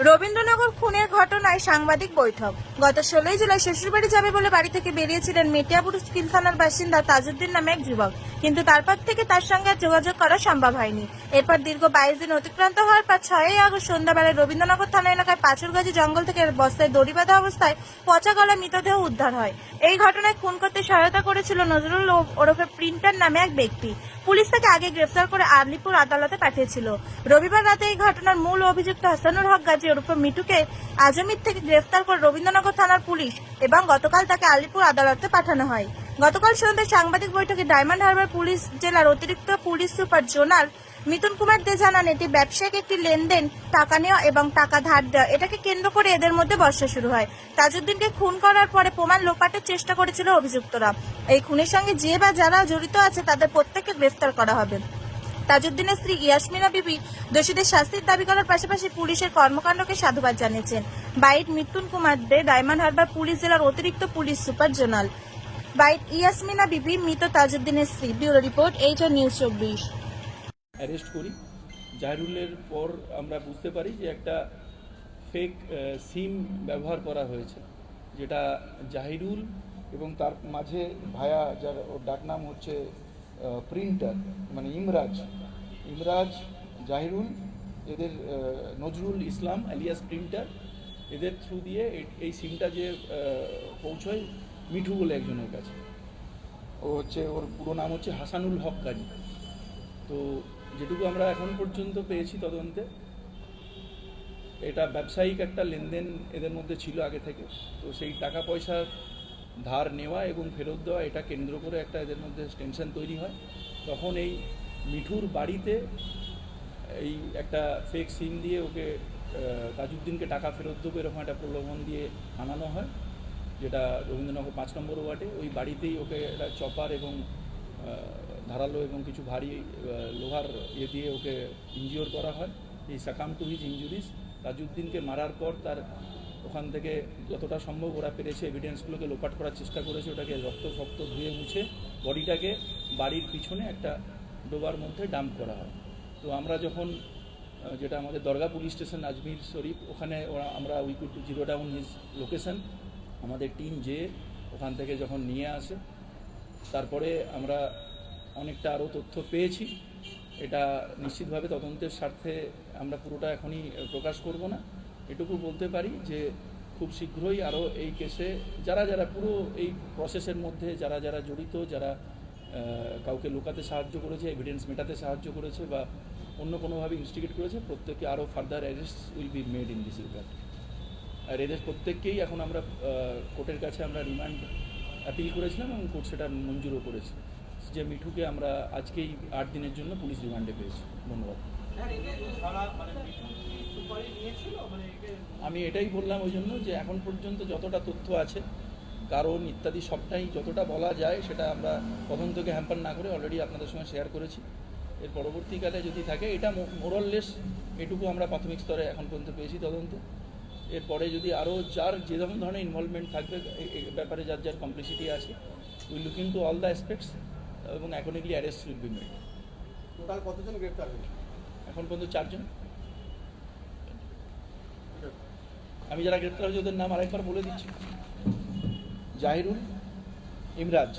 রবীন্দ্রনগর খুনের ঘটনায় সাংবাদিক বৈঠক। গত ষোলোই জুলাই শ্বশুরবাড়ি যাবে বলে বাড়ি থেকে বেরিয়েছিলেন মেটিয়াপুর স্কিল থানার বাসিন্দা তাজুদ্দিন নামে এক যুবক। কিন্তু তারপর থেকে তার সঙ্গে যোগাযোগ করা সম্ভব হয়নি। এরপর দীর্ঘ বাইশ দিন অতিক্রান্ত হওয়ার পর ছয়ই আগস্ট সন্ধ্যাবেলায় রবীন্দ্রনগর থানা এলাকায় পাঁচুরগাছি জঙ্গল থেকে বস্তায় দড়ি বাঁধা অবস্থায় পচা গলা মৃতদেহ উদ্ধার হয়। এই ঘটনায় খুন করতে সহায়তা করেছিল নজরুল ওরফে প্রিন্টার নামে এক ব্যক্তি। পুলিশ তাকে আগে গ্রেফতার করে আরলিপুর আদালতে পাঠিয়েছিল। রবিবার রাতে এই ঘটনার মূল অভিযুক্ত হাসানুর হক গাজী ওরফে মিটুকে আজমির থেকে গ্রেফতার করে রবীন্দ্রনগর থানার পুলিশ এবং গতকাল তাকে আলিপুর আদালতে পাঠানো হয়। গতকাল সন্ধ্যায় সাংবাদিক বৈঠকে ডায়মন্ড হারবার পুলিশ জেলার অতিরিক্ত police super zonal Mithun Kumar Dey জানান, এটি ব্যবসায়িক একটি লেনদেন, টাকা নেওয়া এবং টাকা ধার দেওয়া। এটাকে কেন্দ্র করে এদের মধ্যে বর্ষা শুরু হয়। তাজউদ্দিনকে খুন করার পরে প্রমাণ লোপাটের চেষ্টা করেছিল অভিযুক্তরা। এই খুনের সঙ্গে যে বা যারা জড়িত আছে, তাদের প্রত্যেককে গ্রেফতার করা হবে। তাজউদ্দিনের স্ত্রী ইয়াসমিনা বিবি দোষীদের শাস্তির দাবি করার পাশাপাশি পুলিশের কর্মকাণ্ডকে সাধুবাদ জানিয়েছেন। Byte Mithun Kumar Dey, diamond harbour police জেলার অতিরিক্ত police super zonal. Byte Yasmina Bibi, মৃত তাজউদ্দিনের স্ত্রী, ব্যুরো রিপোর্ট এইচ নিউজ চব্বিশ। অ্যারেস্ট করি। জাহিরুলের পর আমরা বুঝতে পারি যে একটা ফেক সিম ব্যবহার করা হয়েছে, যেটা জাহিরুল এবং তার মাঝে ভায়া, যার ওর ডাকনাম হচ্ছে প্রিন্টার মানে ইমরাজ। ইমরাজ, জাহিরুল, এদের নজরুল ইসলাম আলিয়াস প্রিন্টার এদের থ্রু দিয়ে এই- সিমটা যে পৌঁছয় মিঠু বলে একজনের কাছে। ও হচ্ছে, ওর পুরো নাম হচ্ছে হাসানুল হক কাজী তো যেটুকু আমরা এখন পর্যন্ত পেয়েছি তদন্তে, এটা ব্যবসায়িক একটা লেনদেন এদের মধ্যে ছিল আগে থেকে। তো সেই টাকা পয়সার ধার নেওয়া এবং ফেরত দেওয়া, এটা কেন্দ্র করে একটা এদের মধ্যে টেনশন তৈরি হয়। তখন এই মিঠুর বাড়িতে এই একটা ফেক সিম দিয়ে ওকে তাজউদ্দিনকে টাকা ফেরত দেবো এরকম একটা প্রলোভন দিয়ে আনানো হয়। যেটা রবীন্দ্রনগর পাঁচ নম্বর ওয়ার্ডে, ওই বাড়িতেই ওকে একটা চপার এবং ধারালো এবং কিছু ভারী লোহার ইয়ে দিয়ে ওকে ইনজিওর করা হয়। এই সাকাম টু হিজ ইঞ্জুরিস তাজউদ্দিনকে মারার পর তার ওখান থেকে যতটা সম্ভব ওরা পেরেছে এভিডেন্সগুলোকে লোপাট করার চেষ্টা করেছে। ওটাকে রক্ত ফক্ত ধুয়ে মুছে বডিটাকে বাড়ির পিছনে একটা ডোবার মধ্যে ডাম্প করা হয়। তো আমরা যখন যেটা আমাদের দরগা পুলিশ স্টেশন, আজমির শরীফ, ওখানে ওরা, আমরা we could zero down his location আমাদের টিম যে ওখান থেকে যখন নিয়ে আসে, তারপরে আমরা অনেকটা আরও তথ্য পেয়েছি। এটা নিশ্চিতভাবে তদন্তের স্বার্থে আমরা পুরোটা এখনই প্রকাশ করব না। এটুকু বলতে পারি যে খুব শীঘ্রই আরও এই কেসে যারা যারা পুরো এই প্রসেসের মধ্যে যারা যারা জড়িত, যারা কাউকে লুকাতে সাহায্য করেছে এভিডেন্স মেটাতে সাহায্য করেছে বা অন্য কোনোভাবে ইনস্টিগেট করেছে প্রত্যেকে আরও further arrest will be made in this regard আর এদের প্রত্যেককেই এখন আমরা কোর্টের কাছে আমরা রিমান্ড অ্যাপিল করেছিলাম এবং কোর্ট সেটা মঞ্জুরও করেছে। যে মিঠুকে আমরা আজকেই আট দিনের জন্য পুলিশ রিমান্ডে পেয়েছি। ধন্যবাদ। আমি এটাই বললাম ওই জন্য যে এখন পর্যন্ত যতটা তথ্য আছে কারণ ইত্যাদি সবটাই যতটা বলা যায় সেটা আমরা তদন্তকে হ্যাম্পার না করে অলরেডি আপনাদের সঙ্গে শেয়ার করেছি। এর পরবর্তীকালে যদি থাকে এটা মোরললেস এটুকু আমরা প্রাথমিক স্তরে এখন পর্যন্ত পেয়েছি তদন্ত। এরপরে যদি আরও যার যে যেমন ধরনের ইনভলভমেন্ট থাকবে ব্যাপারে যার যার কমপ্লিসিটি আছে we looking to all the aspects এবং accordingly arrest will be made total কতজন গ্রেপ্তার হয়েছে? এখন পর্যন্ত চারজন। আমি যারা গ্রেপ্তার হয়েছে ওদের নাম আরেকবার বলে দিচ্ছি। জাহিরুল ইমরাজ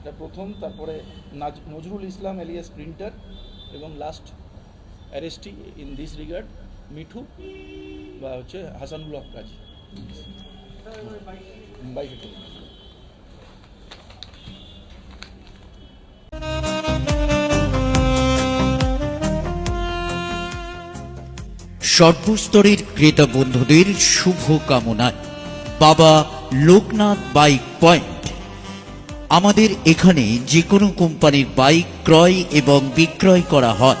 এটা প্রথম তারপরে নাজ- নজরুল ইসলাম এলিয়াস প্রিন্টার এবং last arrestee in this regard Mithu. বা হচ্ছে হাসানুল হক কাজী। বাইশে সর্বস্তরের ক্রেতা বন্ধুদের শুভ কামনায় বাবা লোকনাথ বাইক পয়েন্ট। আমাদের এখানে যে কোনো কোম্পানির বাইক ক্রয় এবং বিক্রয় করা হয়।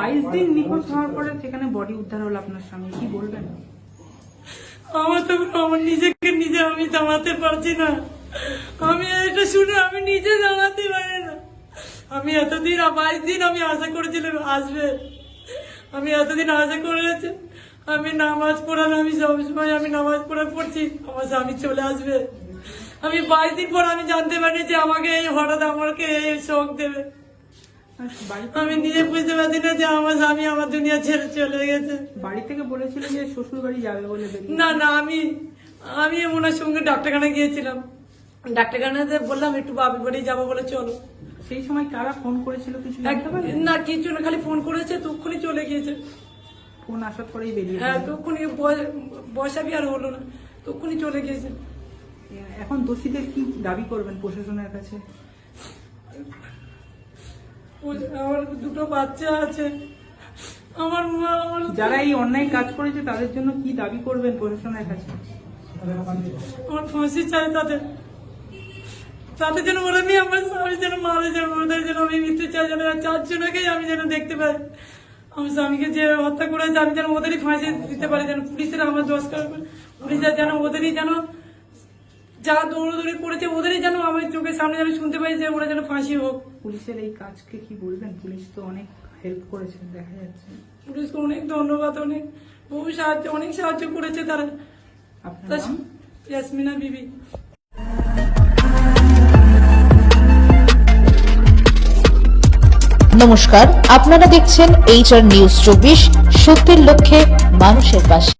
বাইশ দিন নিখোঁজ হওয়ার পরে সেখানে বডি উদ্ধার হলো আপনার স্বামী, কি বলবেন? আমার তো আমার নিজেকে নিজে আমি জানাতে পারছি না। আমি এটা শুনে আমি নিজে জানাতে পারি না। আমি এতদিন, বাইশ দিন আমি আশা করেছিলাম আসবে। আমি এতদিন আশা করেছি, আমি নামাজ পড়ানো আমি সবসময় আমি নামাজ পড়া পড়ছি, আমার স্বামী চলে আসবে। আমি বাইশ দিন পর আমি জানতে পারি যে আমাকে এই হঠাৎ আমাকে এই শখ দেবে। আমি নিজে বুঝতে পারছি না যে আমার স্বামী আমার দুনিয়া ছেড়ে চলে গেছে। বাড়ি থেকে বলেছিল যে শ্বশুর বাড়ি যাবে বলে না না আমি আমি ওনার সঙ্গে ডাক্তারখানা গিয়েছিলাম। ডাক্তারখানাতে বললাম একটু বাবি বাড়ি যাব বলে চলো। সেই সময় কারা ফোন করেছিল কিছু না কিছু না খালি ফোন করেছে তক্ষুনি চলে গিয়েছে। ফোন আসার পরেই বেরিয়ে হ্যাঁ। তক্ষুনি বসাবি আর হলো না তক্ষুনি চলে গিয়েছে। এখন দোষীদের কি দাবি করবেন প্রশাসনের কাছে? আমার দুটো বাচ্চা আছে। আমার মা আমার যারা এই অন্যায় কাজ করেছে তাদের জন্য কি দাবি করবেন প্রশাসনের কাছে? আমার ফাঁসি চাই তাদের। তাদের যেন ওরা নিয়ে আমার স্বামী যেন মারা যেন ওদের যেন আমি মৃত্যু চাই যেন চারজনকেই আমি যেন দেখতে পাই। আমার স্বামীকে যে হত্যা করেছে আমি যেন ওদেরই ফাঁসি দিতে পারি যেন পুলিশের আমার দোষ করবে পুলিশের যেন ওদেরই যেন যা দৌড়দৌড়ি করেছে ওদেরই যেন আমার চোখের সামনে যেন শুনতে পাই যে ওরা যেন ফাঁসি হোক। পুলিশের এই কাজকে কি বলবেন? পুলিশ তো অনেক হেল্প করেছে দেখা যাচ্ছে। পুলিশকে অনেক ধন্যবাদ অনেক বহু সাহায্য অনেক সাহায্য করেছে তারা। আপনার ইয়াসমিনা বিবি। নমস্কার আপনারা দেখছেন এইচআর নিউজ চব্বিশ সত্যের লক্ষ্যে মানুষের পাশে।